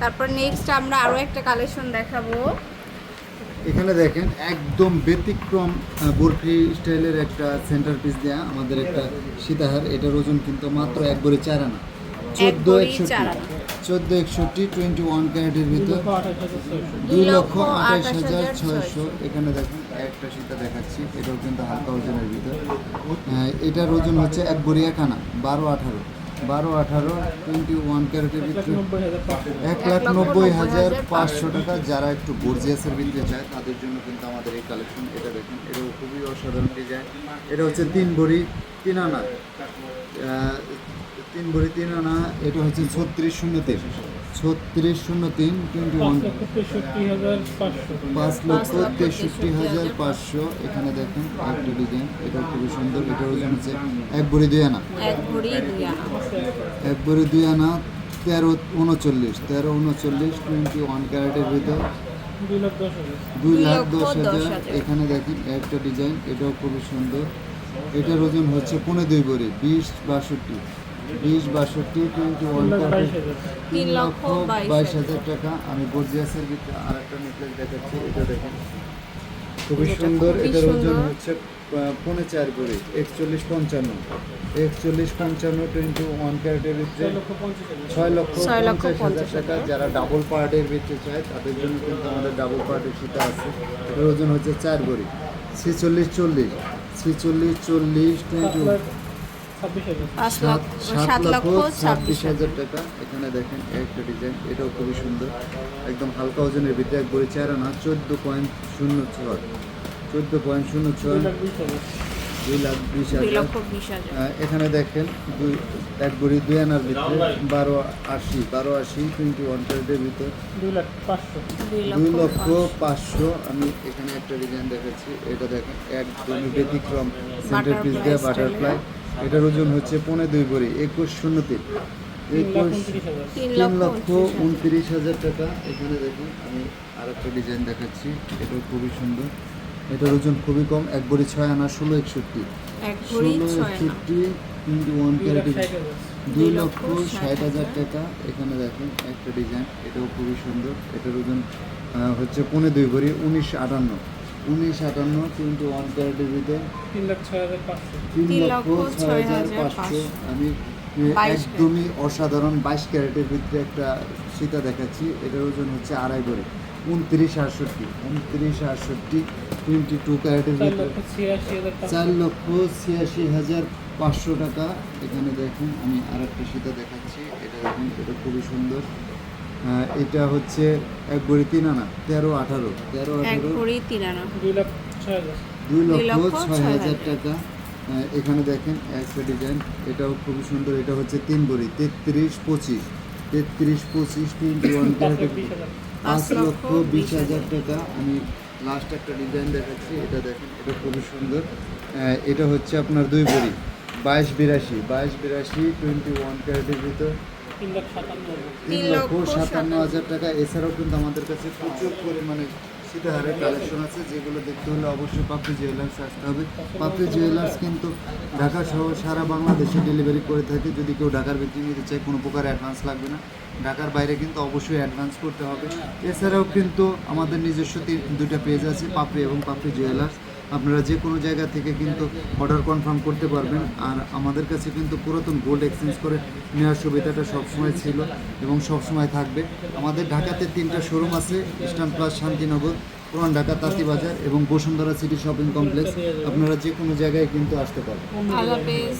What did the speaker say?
তারপর নেক্সট আমরা আরও একটা কালেকশন দেখাবো। এখানে দেখেন একদম ব্যতিক্রম বরফি স্টাইলের একটা সেন্টার পিস দেয়া আমাদের একটা সীতাহার। এটার ওজন কিন্তু মাত্র এক বড়ি চার আনা। চোদ্দ একষট্টি। চোদ্দ একষট্টি টোয়েন্টি ওয়ান ক্যারেটের ভিতর। দুই লক্ষ আঠাশ হাজার ছয়শো। এখানে দেখেন একটা সীতা দেখাচ্ছি। এটাও কিন্তু হালকা ওজনের ভিতর। এটার ওজন হচ্ছে এক বড়ি এক আনা বারো আঠারো। বারো, আঠারো টোয়েন্টি ওয়ান ক্যারেটের ভিতরে এক লাখ নব্বই হাজার পাঁচশো টাকা। যারা একটু গর্জিয়াসের ভিতরে চায় তাদের জন্য কিন্তু আমাদের এই কালেকশন, এটা দেখুন, এটাও খুবই অসাধারণ ডিজাইন। এটা হচ্ছে তিন ভরি তিন আনা। তিন ভরি তিন আনা, এটা হচ্ছে ছত্রিশ শূন্য তিন ছত্রিশ শূন্য তিন টোয়েন্টি ওয়ান পাঁচ লক্ষ তেষট্টি হাজার পাঁচশো। এখানে দেখেন একটা ডিজাইন এটা খুবই সুন্দর এটার ওজন হচ্ছে এক ভরি দুই আনা। এক ভরি দুই আনা। একবারে দুই আনা তেরো উনচল্লিশ তেরো উনচল্লিশ টোয়েন্টি ওয়ান ক্যারেটের ভিতর। দুই লাখ দশ হাজার। হাজার। এখানে দেখেন একটা ডিজাইন এটাও খুবই সুন্দর। এটার ওজন হচ্ছে পনেরো দুই বড়ি বিশ বাষট্টি। বিশ বাষট্টি টোয়েন্টি ওয়ান তিন লক্ষ বাইশ হাজার। টাকা। আমি গর্জিয়াসের ভিতরে আর একটা নেকলেস দেখাচ্ছি এটা দেখেন। খুবই সুন্দর এটার ওজন হচ্ছে পৌনে চার করে একচল্লিশ পঞ্চান্ন। একচল্লিশ পঞ্চান্ন টোয়েন্টি ওয়ান ক্যারেটের ভিতরে ছয় লক্ষ লক্ষ পঞ্চাশ হাজার টাকা যারা ডাবল পার্টের ভিতরে চায় তাদের জন্য কিন্তু আমাদের ডাবল পার্টের সেটা আছে। এটার ওজন হচ্ছে চার বড়ি ছেচল্লিশ চল্লিশ ছেচল্লিশ চল্লিশ টোয়েন্টি পাঁচ সাত লক্ষ সাত ছাব্বিশ হাজার। টাকা। এখানে দেখেন একটা ডিজাইন এটাও খুবই সুন্দর। একদম হালকা ওজনের ভিতরে এক বড়ি চার আনা চোদ্দ পয়েন্ট শূন্য ছয়। চোদ্দ পয়েন্ট শূন্য ছয়। দুই লাখ বিশ দুই হাজার। লক্ষ এখানে দেখেন দুই এক বড়ি দুই আনার ভিতরে বারো আশি বারো আশি টোয়েন্টি ওয়ান ক্যারেটের ভিতর। দুই দুই লক্ষ লক্ষ পাঁচশো। আমি এখানে একটা ডিজাইন দেখাচ্ছি। এটা দেখেন একদমই ব্যতিক্রম সেন্টার পিস দেওয়া বাটারফ্লাই এটার ওজন হচ্ছে পৌনে দুই বড়ি একুশ শূন্য তিন একুশ তিন লক্ষ লক্ষ উনত্রিশ হাজার। উনত্রিশ হাজার টাকা। এখানে দেখুন আমি আর একটা ডিজাইন দেখাচ্ছি। এটাও খুবই সুন্দর। এটার ওজন খুবই কম এক বড়ি ছয় আনা ষোলো একষট্টি। এক ভরি ষোলো একষট্টি টোয়েন্টি ওয়ান ক্যারেটের দুই লক্ষ ষাট হাজার। টাকা এখানে দেখেন একটা ডিজাইন এটাও খুবই সুন্দর। এটার ওজন হচ্ছে পনেরো দুই ভরি উনিশ আটান্ন। উনিশ আটান্ন টোয়েন্টি ওয়ান ক্যারেটের ভিতরে তিন লক্ষ ছয় হাজার পাঁচশো। আমি একদমই অসাধারণ বাইশ ক্যারেটের ভিতরে একটা সীতা দেখাচ্ছি। এটার ওজন হচ্ছে আড়াই ভরি। উনত্রিশ আটষট্টি উনত্রিশ আটষট্টি টোয়েন্টি টু ক্যারেটের ভিতরে। চার লক্ষ ছিয়াশি হাজার পাঁচশো টাকা। এখানে দেখুন আমি আর একটা সীতা দেখাচ্ছি। এটা দেখুন এটা খুবই সুন্দর। এটা হচ্ছে এক বড়ি তিন আনা তেরো আঠারো। তেরো আঠারো। তিন আনা। দুই লক্ষ ছয় হাজার। টাকা। এখানে দেখেন একটা ডিজাইন এটাও খুবই সুন্দর। এটা হচ্ছে তিন বড়ি তেত্রিশ পঁচিশ। তেত্রিশ পঁচিশ টোয়েন্টি ওয়ান পাঁচ লক্ষ বিশ হাজার টাকা। আমি লাস্ট একটা ডিজাইন দেখাচ্ছি এটা দেখেন এটা খুবই সুন্দর। আহ, এটা হচ্ছে আপনার দুই বড়ি বাইশ বিরাশি বাইশ বিরাশি টোয়েন্টি ওয়ান ক্যারেটের ভিতর। তিন লক্ষ সাতান্ন হাজার টাকা। এছাড়াও কিন্তু আমাদের কাছে প্রচুর পরিমাণে সীতাহারের কালেকশন আছে, যেগুলো দেখতে হলে অবশ্যই পাপড়ি জুয়েলার্স আসতে হবে। পাপড়ি জুয়েলার্স কিন্তু ঢাকা সহ সারা বাংলাদেশে ডেলিভারি করে থাকে। যদি কেউ ঢাকার ভিতরে নিতে চায়, কোনো প্রকার অ্যাডভান্স লাগবে না। ঢাকার বাইরে কিন্তু অবশ্যই অ্যাডভান্স করতে হবে। এছাড়াও কিন্তু আমাদের নিজস্ব দুটা পেজ আছে পাপড়ি এবং পাপড়ি জুয়েলার্স। আপনারা যে কোনো জায়গা থেকে কিন্তু অর্ডার কনফার্ম করতে পারবেন। আর আমাদের কাছে কিন্তু পুরাতন গোল্ড এক্সচেঞ্জ করে নেওয়ার সুবিধাটা সবসময় ছিল এবং সবসময় থাকবে। আমাদের ঢাকাতে তিনটা শোরুম আছে ইস্টার্ন প্লাস শান্তিনগর, পুরান ঢাকা তাঁতিবাজার এবং বসুন্ধরা সিটি শপিং কমপ্লেক্স আপনারা যে কোনো জায়গায় কিন্তু আসতে হাফেজ।